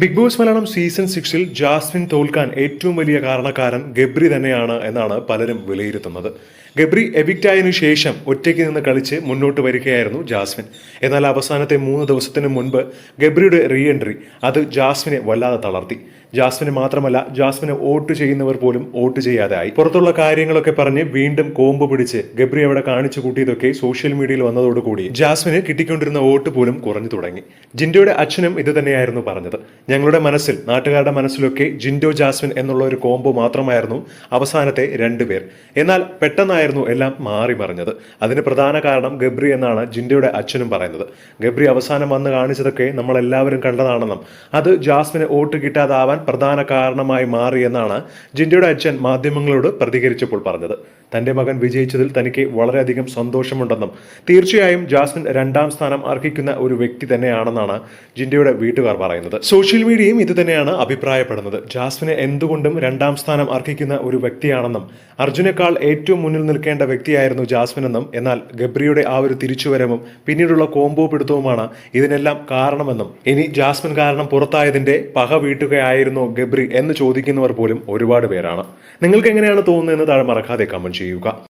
Big Boss Malayalam season സിക്സിൽ Jasmine തോൽക്കാൻ ഏറ്റവും വലിയ കാരണക്കാരൻ ഗബ്രി തന്നെയാണ് എന്നാണ് പലരും വിലയിരുത്തുന്നത്. ഗബ്രി എവിക്റ്റ് ആയതിനു ശേഷം ഒറ്റയ്ക്ക് നിന്ന് കളിച്ച് മുന്നോട്ട് വരികയായിരുന്നു ജാസ്മിൻ. എന്നാൽ അവസാനത്തെ മൂന്ന് ദിവസത്തിന് മുൻപ് ഗബ്രിയുടെ റീ എൻട്രി അത് ജാസ്മിനെ വല്ലാതെ തളർത്തി. ജാസ്മിന് മാത്രമല്ല ജാസ്മിന് വോട്ട് ചെയ്യുന്നവർ പോലും വോട്ട് ചെയ്യാതായി പുറത്തുള്ള കാര്യങ്ങളൊക്കെ പറഞ്ഞ് വീണ്ടും കോമ്പ് പിടിച്ച് ഗബ്രി അവിടെ കാണിച്ചു കൂട്ടിയതൊക്കെ സോഷ്യൽ മീഡിയയിൽ വന്നതോടുകൂടി ജാസ്മിന് കിട്ടിക്കൊണ്ടിരുന്ന വോട്ട് പോലും കുറഞ്ഞു തുടങ്ങി. ജിൻഡോയുടെ അച്ഛനും ഇത് തന്നെയായിരുന്നു പറഞ്ഞത്. ഞങ്ങളുടെ മനസ്സിൽ നാട്ടുകാരുടെ മനസ്സിലൊക്കെ ജിൻഡോ ജാസ്മിൻ എന്നുള്ള ഒരു കോംബോ മാത്രമായിരുന്നു അവസാനത്തെ രണ്ടുപേർ എന്നാൽ പെട്ടെന്നായിരുന്നു എല്ലാം മാറി മറിഞ്ഞത്. അതിന് പ്രധാന കാരണം ഗബ്രി എന്നാണ് ജിൻഡോയുടെ അച്ഛനും പറയുന്നത്. ഗബ്രി അവസാനം വന്ന് കാണിച്ചതൊക്കെ നമ്മൾ എല്ലാവരും കണ്ടതാണെന്നും അത് ജാസ്മിന് വോട്ട് കിട്ടാതാവാൻ പ്രധാന കാരണമായി മാറിയെന്നാണ് ജിൻഡോയുടെ അച്ഛൻ മാധ്യമങ്ങളോട് പ്രതികരിച്ചപ്പോൾ പറഞ്ഞത്. തന്റെ മകൻ വിജയിച്ചതിൽ തനിക്ക് വളരെയധികം സന്തോഷമുണ്ടെന്നും തീർച്ചയായും ജാസ്മിൻ രണ്ടാം സ്ഥാനം അർഹിക്കുന്ന ഒരു വ്യക്തി തന്നെയാണെന്നാണ് ജിൻഡയുടെ വീട്ടുകാർ പറയുന്നത്. സോഷ്യൽ മീഡിയയും ഇത് തന്നെയാണ് അഭിപ്രായപ്പെടുന്നത്. ജാസ്മിനെ എന്തുകൊണ്ടും രണ്ടാം സ്ഥാനം അർഹിക്കുന്ന ഒരു വ്യക്തിയാണെന്നും അർജുനേക്കാൾ ഏറ്റവും മുന്നിൽ നിൽക്കേണ്ട വ്യക്തിയായിരുന്നു ജാസ്മിൻ എന്നും എന്നാൽ ഗബ്രിയുടെ ആ ഒരു തിരിച്ചുവരവും പിന്നീടുള്ള കോംബോ പിടുത്തവുമാണ് ഇതിനെല്ലാം കാരണമെന്നും ഇനി ജാസ്മിൻ കാരണം പുറത്തായതിന്റെ പക വീട്ടുകയായിരുന്നോ ഗബ്രി എന്ന് ചോദിക്കുന്നവർ പോലും ഒരുപാട് പേരാണ്. നിങ്ങൾക്ക് എങ്ങനെയാണ് തോന്നുന്നതെന്ന് താഴെ മറക്കാതെ കമന്റ് ചെയ്യുക.